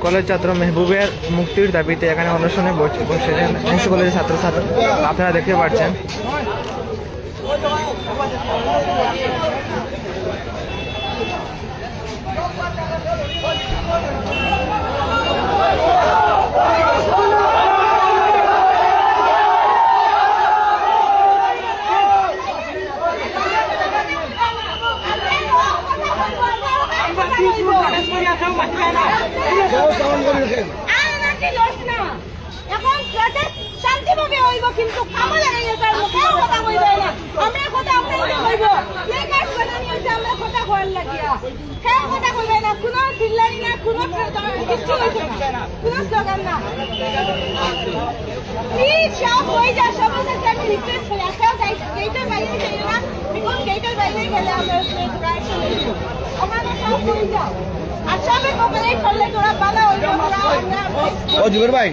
College ছাত্র মেহবুবের মুক্তির দাবিতে এখানে অনুষ্ঠানে বসে- বসেছেন এনসি কলেজের ছাত্রছাত্রী। আপনারা দেখতে পাচ্ছেন। এখন প্রটেস্ট শান্তিভাবে হইব কিন্তু কামো লাগাইয়া স্যার মুখেও কথা কইবে না আমরা কথা আমরা কইব কাজ বানানি হইছে আমরা কথা কইল লাগিয়া কেউ কথা কইবে না কোনো চিল্লানি না কোনো কিচ্ছু হইছে না কোনো স্লোগান না প্লিজ সব হয়ে যা সবার কাছে আমি রিকোয়েস্ট করি কেউ গেটের বাইরে যাই না বিকজ গেটের বাইরে গেলে আমরা আমার সব হয়ে যাও। আর সবে ভাই।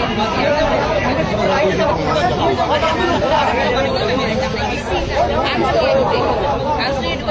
আমরা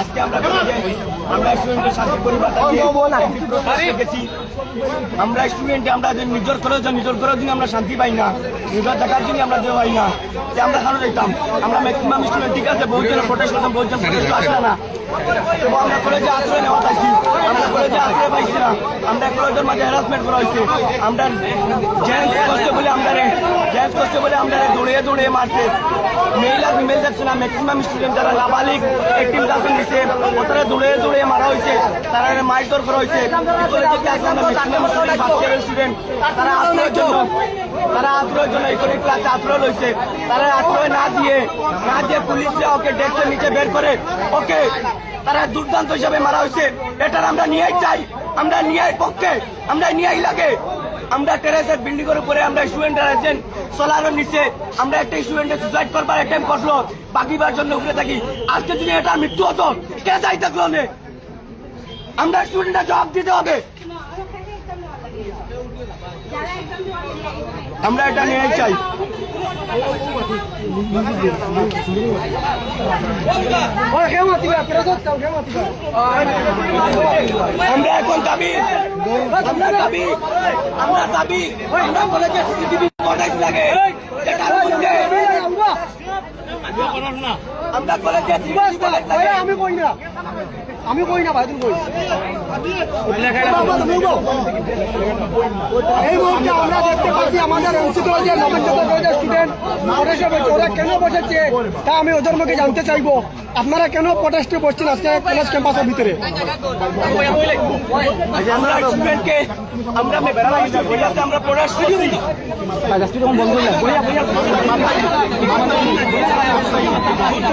আজকে আমরা আমরা স্টুডেন্টের সাথে পরিবার গেছি। আমরা স্টুডেন্ট আমরা যে নিজের করে নিজের করে দিন আমরা শান্তি পাই না। নিজের দেখার জন্য আমরা দেওয়া পাই না। যে আমরা কেন দেখতাম। আমরা ম্যাক্সিমাম স্টুডেন্ট ঠিক আছে? বহুজন প্রোটেস্ট করতাম বহুজন প্রোটেস্ট আসে না। আমরা কলেজে আশ্রয় নেওয়া পাইছি। আমরা কলেজে আশ্রয় পাইছি না। আমরা কলেজের মাঝে হ্যারাসমেন্ট করা হয়েছে। আমরা জেন্টস বলে আমরা জেন্টস করছে বলে আমরা দৌড়িয়ে দৌড়িয়ে মারছে। মেল আর ফিমেল যাচ্ছে না ম্যাক্সিমাম স্টুডেন্ট যারা নাবালিক এইটিন পার্সেন্ট দিচ্ছে ওটারা দৌড়িয়ে দৌড়িয়ে মারা হয়েছে, তারা মারধর করা হয়েছে। স্টুডেন্ট তারা আশ্রয়ের জন্য, তারা আশ্রয়ের জন্য ইকোনমিক ক্লাসে আশ্রয় লইছে। তারা আশ্রয় না দিয়ে না দিয়ে পুলিশে ওকে ডেস্কের নিচে বের করে, ওকে তারা দুর্দান্ত হিসাবে মারা হয়েছে। এটার আমরা নিয়েই চাই, আমরা নিয়েই পক্ষে, আমরা নিয়েই লাগে। আমরা টেরেসের বিল্ডিং এর উপরে আমরা স্টুডেন্টরা আছেন সোলারের নিচে আমরা একটা স্টুডেন্টের সুসাইড করবার অ্যাটেম্প করল বাকিবার জন্য উপরে থাকি। আজকে যদি এটা মৃত্যু হতো, কে যাই থাকল আমরা স্টুডেন্টরা জবাব দিতে হবে। আমরা এটা নিয়ে চাই আমরা এখন দাবি আমরা দাবি আমরা দাবি আমরা এটার আমরা সিসিটিভি ফুটেজ লাগে আমি কই না আমি আমরা দেখতে পাচ্ছি আমাদের কেন বসেছে তা আমি ওদের মুখে জানতে চাইব আপনারা কেন প্রটেস্টে বসছেন আজকে কলেজ ক্যাম্পাসের ভিতরে আমরা করছি